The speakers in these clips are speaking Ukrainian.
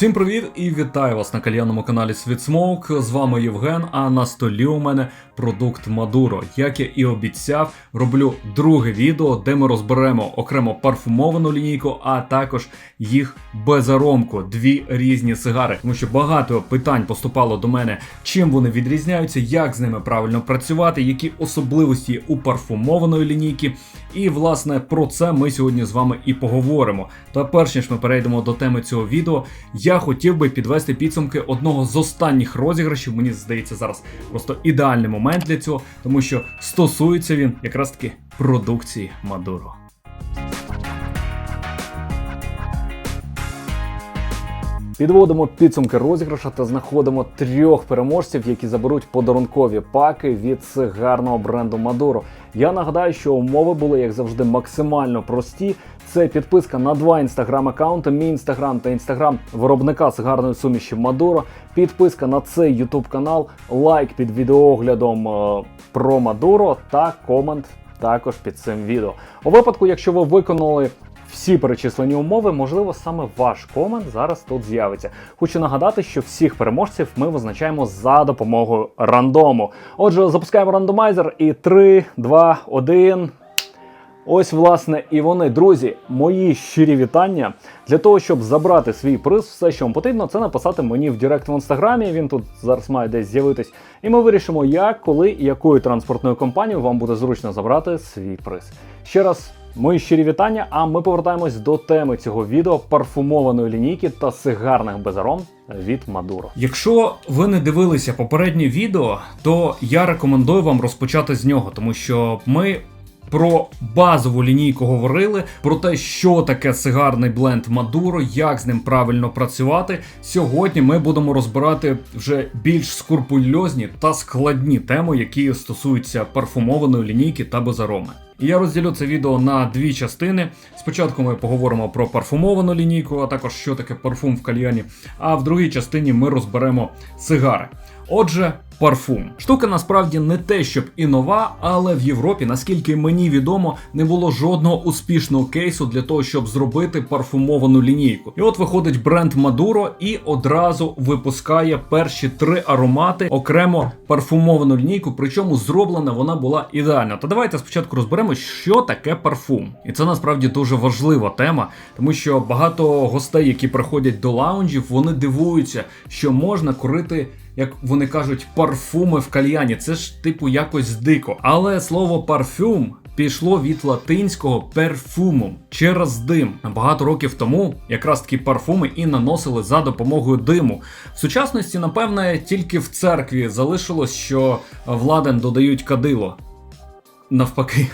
Всім привіт і вітаю вас на кальянному каналі Світ Смоук. З вами Євген. А на столі у мене продукт Мадуро. Як я і обіцяв, роблю друге відео, де ми розберемо окремо парфумовану лінійку, а також їх безаромку. Дві різні сигари. Тому що багато питань поступало до мене, чим вони відрізняються, як з ними правильно працювати, які особливості у парфумованої лінійки. І власне про це ми сьогодні з вами і поговоримо. Та перш ніж ми перейдемо до теми цього відео, хотів би підвести підсумки одного з останніх розіграшів. Мені здається, зараз просто ідеальний момент для цього, тому що стосується він якраз таки продукції Мадуро. Підводимо підсумки розіграша та знаходимо трьох переможців, які заберуть подарункові паки від сигарного бренду Мадуро. Я нагадаю, що умови були, як завжди, максимально прості. Це підписка на два інстаграм-аккаунти, мій інстаграм та інстаграм виробника сигарної суміші Мадуро. Підписка на цей ютуб канал, лайк під відеооглядом е, про Мадуро та комент також під цим відео. У випадку, якщо ви виконали всі перечислені умови, можливо, саме ваш комент зараз тут з'явиться. Хочу нагадати, що всіх переможців ми визначаємо за допомогою рандому. Отже, запускаємо рандомайзер і 3, 2, 1. Ось, власне, і вони, друзі, мої щирі вітання. Для того, щоб забрати свій приз, все, що вам потрібно, це написати мені в Директ в інстаграмі. Він тут зараз має десь з'явитись. І ми вирішимо, як, коли і якою транспортною компанією вам буде зручно забрати свій приз. Ще раз. Мої щирі вітання, а ми повертаємось до теми цього відео парфумованої лінійки та сигарних безаром від Мадуро. Якщо ви не дивилися попереднє відео, то я рекомендую вам розпочати з нього, тому що ми про базову лінійку говорили, про те, що таке сигарний бленд Мадуро, як з ним правильно працювати. Сьогодні ми будемо розбирати вже більш скрупульозні та складні теми, які стосуються парфумованої лінійки та безароми. І я розділю це відео на дві частини. Спочатку ми поговоримо про парфумовану лінійку, а також що таке парфум в кальяні. А в другій частині ми розберемо сигари. Отже, парфум. Штука насправді не те, щоб і нова, але в Європі, наскільки мені відомо, не було жодного успішного кейсу для того, щоб зробити парфумовану лінійку. І от виходить бренд Maduro і одразу випускає перші три аромати окремо парфумовану лінійку. Причому зроблена вона була ідеально. Та давайте спочатку розберемо, що таке парфум. І це насправді дуже важлива тема, тому що багато гостей, які приходять до лаунжів, вони дивуються, що можна курити як вони кажуть, парфуми в кальяні. Це ж типу якось дико. Але слово парфюм. Пішло від латинського перфумум через дим. Багато років тому якраз такі парфуми і наносили за допомогою диму. В сучасності, напевне, тільки в церкві залишилось, що владен додають кадило. Навпаки,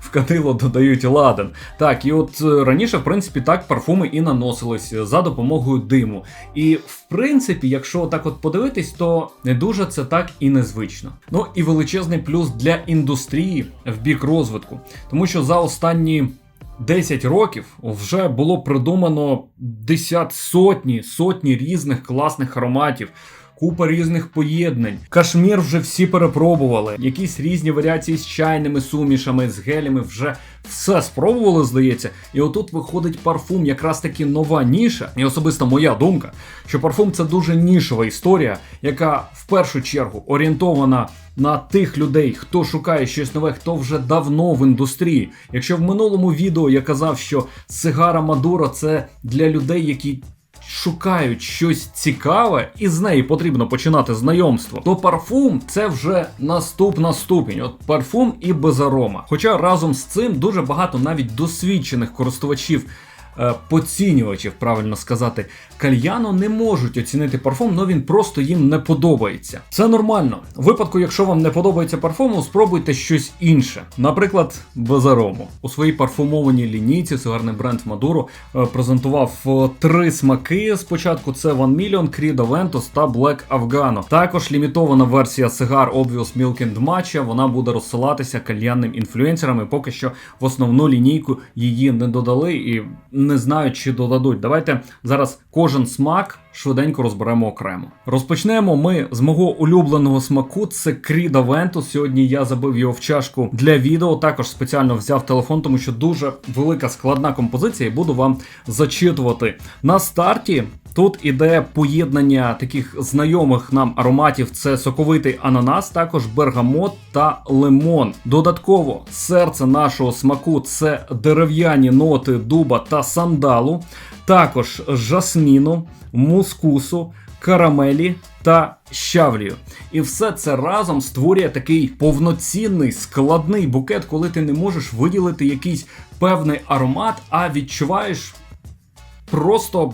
в кадило додають ладен. Так, і от е, раніше, в принципі, так парфуми і наносились за допомогою диму. І в принципі, якщо так от подивитись, то не дуже це так і незвично. Ну і величезний плюс для індустрії в бік розвитку, тому що за останні. 10 років вже було придумано десят сотні сотні різних класних ароматів купа різних поєднань. Кашмір вже всі перепробували. Якісь різні варіації з чайними сумішами, з гелями вже все спробували, здається. І отут виходить парфум, якраз таки нова ніша. І особисто моя думка, що парфум це дуже нішова історія, яка в першу чергу орієнтована. На тих людей, хто шукає щось нове, хто вже давно в індустрії. Якщо в минулому відео я казав, що сигара Мадуро це для людей, які шукають щось цікаве, і з неї потрібно починати знайомство, то парфум це вже наступна ступінь. От парфум і безарома. Хоча разом з цим дуже багато навіть досвідчених користувачів поцінювачів, правильно сказати, кальяно не можуть оцінити парфум, але він просто їм не подобається. Це нормально. У випадку, якщо вам не подобається парфуму, спробуйте щось інше. Наприклад, безарому. У своїй парфумованій лінійці сигарний бренд Maduro е, презентував е, три смаки. Спочатку це One Million, Creed Aventus та Black Afgano. Також лімітована версія сигар Obvious Milk and Matcha, Вона буде розсилатися кальянним інфлюенсерам. Поки що в основну лінійку її не додали і не знають, чи додадуть. Давайте зараз кожен смак швиденько розберемо окремо. Розпочнемо ми з мого улюбленого смаку. Це Кріда Вентус. Сьогодні я забив його в чашку для відео. Також спеціально взяв телефон, тому що дуже велика складна композиція, і буду вам зачитувати. На старті Тут іде поєднання таких знайомих нам ароматів: це соковитий ананас, також бергамот та лимон. Додатково серце нашого смаку це дерев'яні ноти дуба та сандалу, також жасміну, мускусу, карамелі та щавлію. І все це разом створює такий повноцінний складний букет, коли ти не можеш виділити якийсь певний аромат, а відчуваєш просто.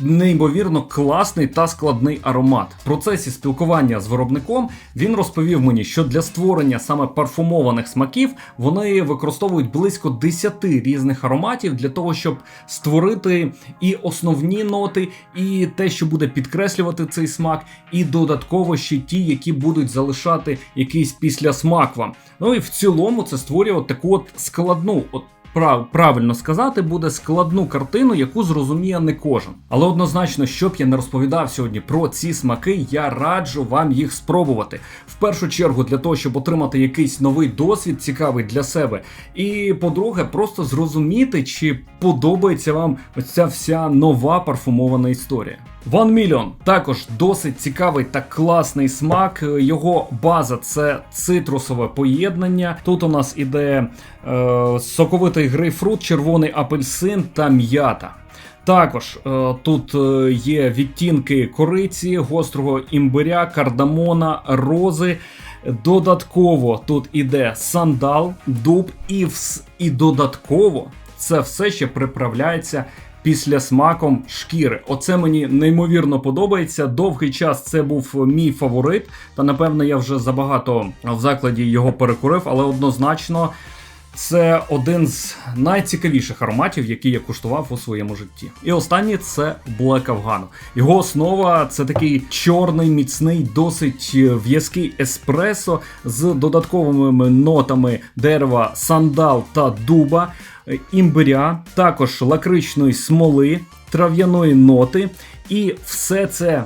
Неймовірно класний та складний аромат. В процесі спілкування з виробником він розповів мені, що для створення саме парфумованих смаків вони використовують близько 10 різних ароматів для того, щоб створити і основні ноти, і те, що буде підкреслювати цей смак, і додатково ще ті, які будуть залишати якийсь післясмак вам. Ну і в цілому це створює от таку от складну. от прав, правильно сказати, буде складну картину, яку зрозуміє не кожен. Але однозначно, щоб я не розповідав сьогодні про ці смаки, я раджу вам їх спробувати. В першу чергу для того, щоб отримати якийсь новий досвід, цікавий для себе. І по-друге, просто зрозуміти, чи подобається вам ця вся нова парфумована історія. One Million також досить цікавий та класний смак. Його база це цитрусове поєднання. Тут у нас іде е, соковитий грейпфрут, червоний апельсин та м'ята. Також е, тут е, є відтінки кориці, гострого імбиря, кардамона, рози. Додатково тут іде сандал, дуб і, вс... і додатково це все ще приправляється після смаком шкіри. Оце мені неймовірно подобається. Довгий час це був мій фаворит, та напевно я вже забагато в закладі його перекурив, але однозначно. Це один з найцікавіших ароматів, які я куштував у своєму житті. І останній це Black Afghan. Його основа це такий чорний, міцний, досить в'язкий еспресо з додатковими нотами дерева, сандал та дуба імбиря, також лакричної смоли, трав'яної ноти, і все це.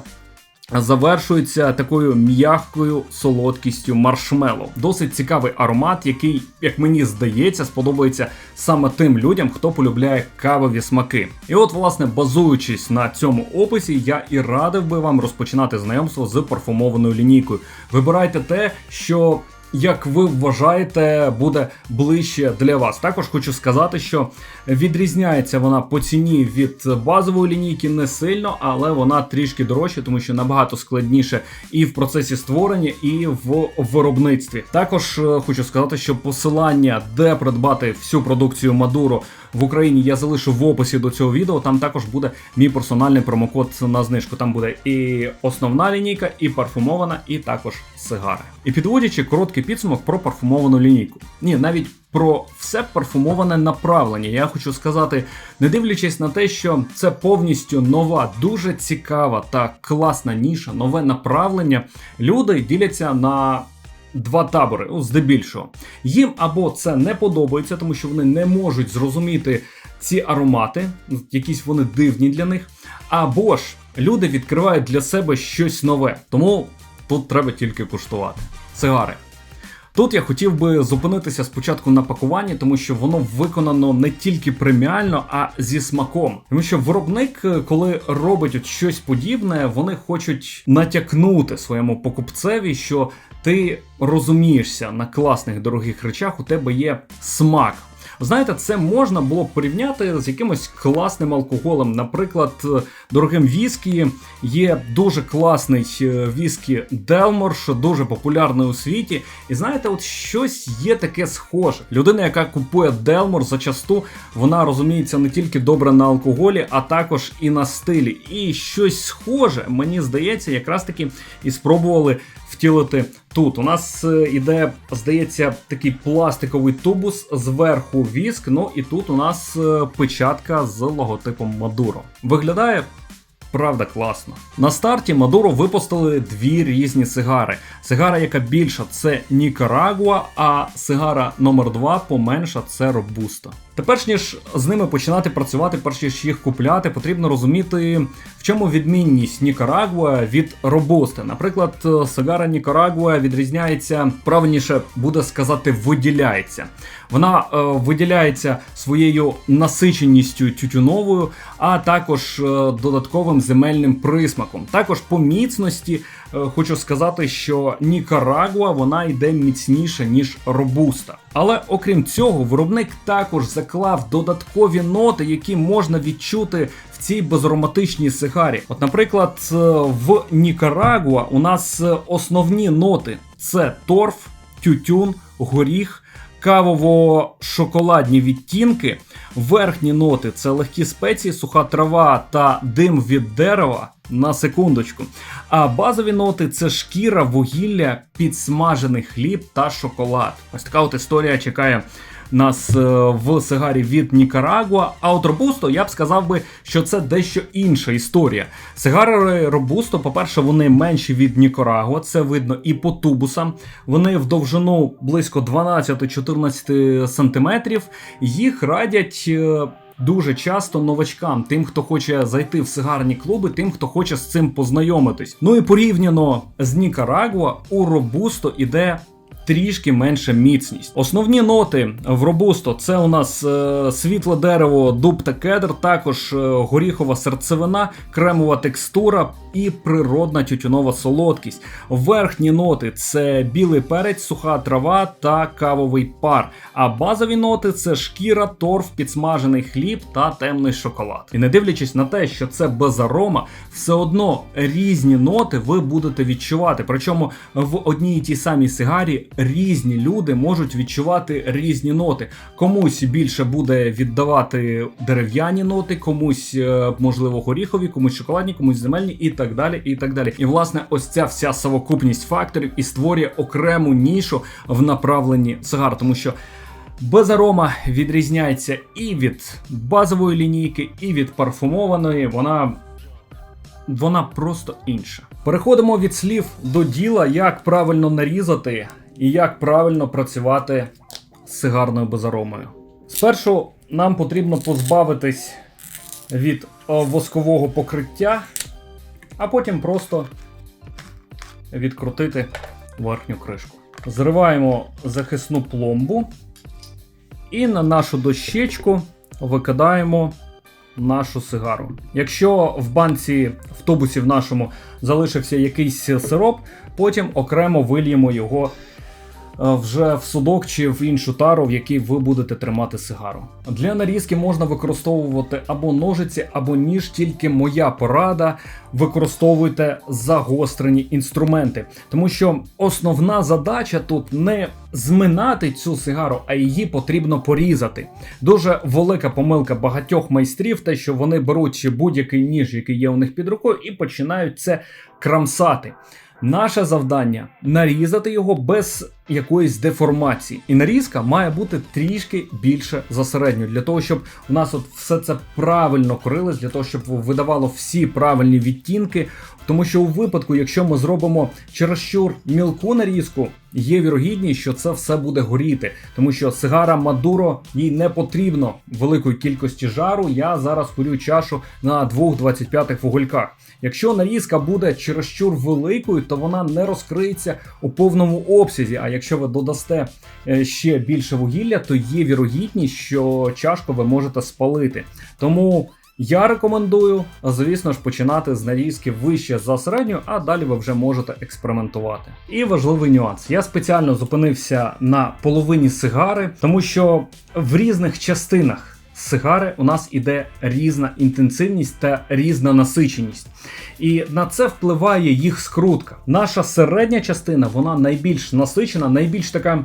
Завершується такою м'якою солодкістю маршмеллоу. Досить цікавий аромат, який, як мені здається, сподобається саме тим людям, хто полюбляє кавові смаки. І от, власне, базуючись на цьому описі, я і радив би вам розпочинати знайомство з парфумованою лінійкою. Вибирайте те, що як ви вважаєте, буде ближче для вас. Також хочу сказати, що відрізняється вона по ціні від базової лінійки не сильно, але вона трішки дорожча, тому що набагато складніше і в процесі створення, і в виробництві. Також е, хочу сказати, що посилання, де придбати всю продукцію Мадуро в Україні, я залишу в описі до цього відео. Там також буде мій персональний промокод на знижку. Там буде і основна лінійка, і парфумована, і також сигари. І підводячи короткий підсумок про парфумовану лінійку. Ні, навіть про все парфумоване направлення. Я хочу сказати, не дивлячись на те, що це повністю нова, дуже цікава та класна ніша, нове направлення. Люди діляться на. Два табори, ну, здебільшого. Їм або це не подобається, тому що вони не можуть зрозуміти ці аромати, якісь вони дивні для них. Або ж люди відкривають для себе щось нове. Тому тут треба тільки куштувати. Сигари. Тут я хотів би зупинитися спочатку на пакуванні, тому що воно виконано не тільки преміально, а зі смаком. Тому що виробник, е, коли робить от щось подібне, вони хочуть натякнути своєму покупцеві, що ти розумієшся на класних дорогих речах, у тебе є смак. Знаєте, це можна було б порівняти з якимось класним алкоголем. Наприклад, дорогим віскі є дуже класний е, віскі Делмор, що дуже популярний у світі. І знаєте, от щось є таке схоже. Людина, яка купує Делмор, зачасту вона розуміється не тільки добре на алкоголі, а також і на стилі. І щось схоже, мені здається, якраз таки і спробували втілити тут. У нас е, іде, здається, такий пластиковий тубус, зверху віск. Ну і тут у нас е, печатка з логотипом Мадуро. Виглядає. Правда, класно. На старті Мадуро випустили дві різні сигари. Сигара, яка більша, це Нікарагуа, а сигара номер 2 поменша це Робуста. Тепер ніж з ними починати працювати, перш ніж їх купляти, потрібно розуміти, в чому відмінність Нікарагуа від робусти. Наприклад, сигара Нікарагуа відрізняється, правильніше буде сказати, виділяється. Вона е, виділяється своєю насиченістю тютюновою, а також е, додатковим земельним присмаком. Також по міцності е, хочу сказати, що Нікарагуа вона йде міцніше ніж робуста. Але окрім цього, виробник також заклав додаткові ноти, які можна відчути в цій безароматичній сигарі. От, наприклад, е, в Нікарагуа у нас е, основні ноти це торф, тютюн, горіх. Кавово-шоколадні відтінки, верхні ноти це легкі спеції, суха трава та дим від дерева на секундочку. А базові ноти це шкіра, вугілля, підсмажений хліб та шоколад. Ось така от історія чекає нас е, в сигарі від Нікарагуа. А от Робусто я б сказав би, що це дещо інша історія. Сигари Робусто, по-перше, вони менші від Нікарагуа, це видно і по тубусам. Вони в довжину близько 12-14 сантиметрів. Їх радять. е, Дуже часто новачкам, тим, хто хоче зайти в сигарні клуби, тим, хто хоче з цим познайомитись. Ну і порівняно з Нікарагуа, у Робусто іде трішки менша міцність. Основні ноти в робусто це у нас е, світле дерево, дуб та кедр, також е, горіхова серцевина, кремова текстура і природна тютюнова солодкість. Верхні ноти це білий перець, суха трава та кавовий пар. А базові ноти це шкіра, торф, підсмажений хліб та темний шоколад. І не дивлячись на те, що це без арома, все одно різні ноти ви будете відчувати. Причому в одній і тій самій сигарі різні люди можуть відчувати різні ноти. Комусь більше буде віддавати дерев'яні ноти, комусь е, можливо горіхові, комусь шоколадні, комусь земельні і так далі. І так далі. І власне, ось ця вся совокупність факторів і створює окрему нішу в направленні сигар, тому що. Безарома відрізняється і від базової лінійки, і від парфумованої. Вона вона просто інша. Переходимо від слів до діла, як правильно нарізати і як правильно працювати з сигарною безаромою. Спершу нам потрібно позбавитись від воскового покриття, а потім просто відкрутити верхню кришку. Зриваємо захисну пломбу і на нашу дощечку викидаємо нашу сигару. Якщо в банці в тубусі в нашому залишився якийсь сироп, потім окремо вильємо його е, вже в судок чи в іншу тару, в якій ви будете тримати сигару. Для нарізки можна використовувати або ножиці, або ніж, тільки моя порада. Використовуйте загострені інструменти, тому що основна задача тут не зминати цю сигару, а її потрібно порізати. Дуже велика помилка багатьох майстрів, те, що вони беруть будь-який ніж, який є у них під рукою, і починають це крамсати. Наше завдання нарізати його без якоїсь деформації. І нарізка має бути трішки більше за середню, для того, щоб у нас от все це правильно корилось, для того, щоб видавало всі правильні відтінки. Тому що у випадку, якщо ми зробимо чересчур мілку нарізку, є вірогідність, що це все буде горіти, тому що сигара Мадуро їй не потрібно великої кількості жару. Я зараз курю чашу на 2,25 вугольках. Якщо нарізка буде чересчур великою, то вона не розкриється у повному обсязі. А якщо ви додасте е, ще більше вугілля, то є вірогідність, що чашку ви можете спалити. Тому. Я рекомендую, звісно ж, починати з нарізки вище за середню, а далі ви вже можете експериментувати. І важливий нюанс: я спеціально зупинився на половині сигари, тому що в різних частинах сигари у нас іде різна інтенсивність та різна насиченість. І на це впливає їх скрутка. Наша середня частина вона найбільш насичена, найбільш така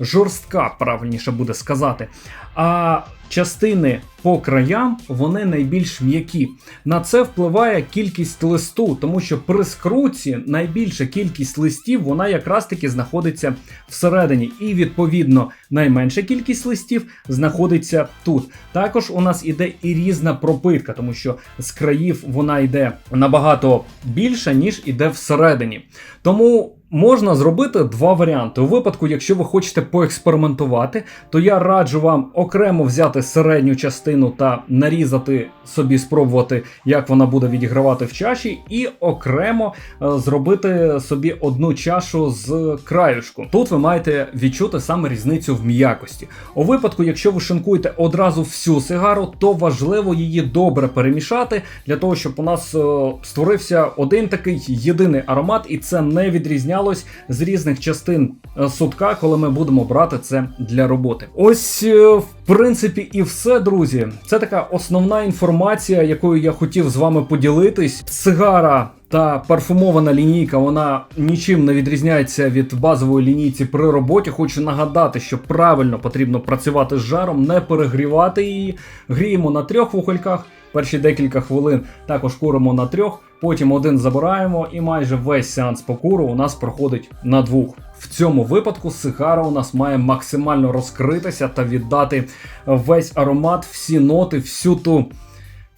жорстка, правильніше буде сказати. А частини по краям вони найбільш м'які. На це впливає кількість листу, тому що при скруці найбільша кількість листів вона якраз таки знаходиться всередині. І відповідно найменша кількість листів знаходиться тут. Також у нас іде і різна пропитка, тому що з країв вона йде набагато більше, ніж іде всередині. Тому Можна зробити два варіанти. У випадку, якщо ви хочете поекспериментувати, то я раджу вам окремо взяти середню частину та нарізати собі, спробувати, як вона буде відігравати в чаші, і окремо е, зробити собі одну чашу з краюшку. Тут ви маєте відчути саме різницю в м'якості. У випадку, якщо ви шинкуєте одразу всю сигару, то важливо її добре перемішати для того, щоб у нас е, створився один такий єдиний аромат, і це не відрізнялось з різних частин е, сутка, коли ми будемо брати це для роботи. Ось, е, в принципі, і все, друзі. Це така основна інформація, якою я хотів з вами поділитись. Сигара. Та парфумована лінійка вона нічим не відрізняється від базової лінійці при роботі. Хочу нагадати, що правильно потрібно працювати з жаром, не перегрівати її. Гріємо на трьох вугельках. Перші декілька хвилин також куримо на трьох, потім один забираємо, і майже весь сеанс по куру у нас проходить на двох. В цьому випадку сигара у нас має максимально розкритися та віддати весь аромат, всі ноти, всю ту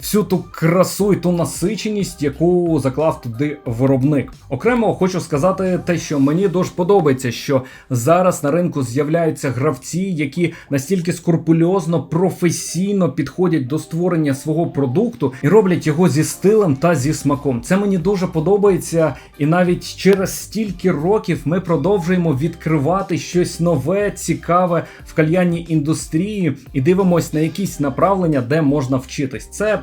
всю ту красу і ту насиченість, яку заклав туди виробник. Окремо хочу сказати те, що мені дуже подобається, що зараз на ринку з'являються гравці, які настільки скрупульозно, професійно підходять до створення свого продукту і роблять його зі стилем та зі смаком. Це мені дуже подобається, і навіть через стільки років ми продовжуємо відкривати щось нове, цікаве в кальянній індустрії і дивимось на якісь направлення, де можна вчитись. Це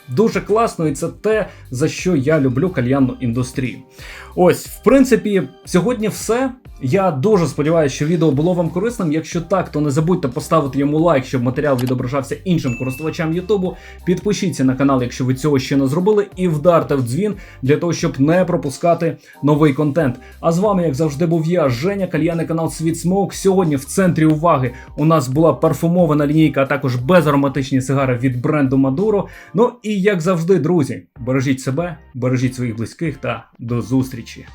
Дуже класно, і це те, за що я люблю кальянну індустрію. Ось, в принципі, сьогодні все. Я дуже сподіваюся, що відео було вам корисним. Якщо так, то не забудьте поставити йому лайк, щоб матеріал відображався іншим користувачам Ютубу. Підпишіться на канал, якщо ви цього ще не зробили, і вдарте в дзвін для того, щоб не пропускати новий контент. А з вами, як завжди, був я, Женя, кальяний канал Світ Смоук. Сьогодні в центрі уваги у нас була парфумована лінійка, а також безароматичні сигари від бренду Maduro. Ну і як завжди, друзі, бережіть себе, бережіть своїх близьких та до зустрічі.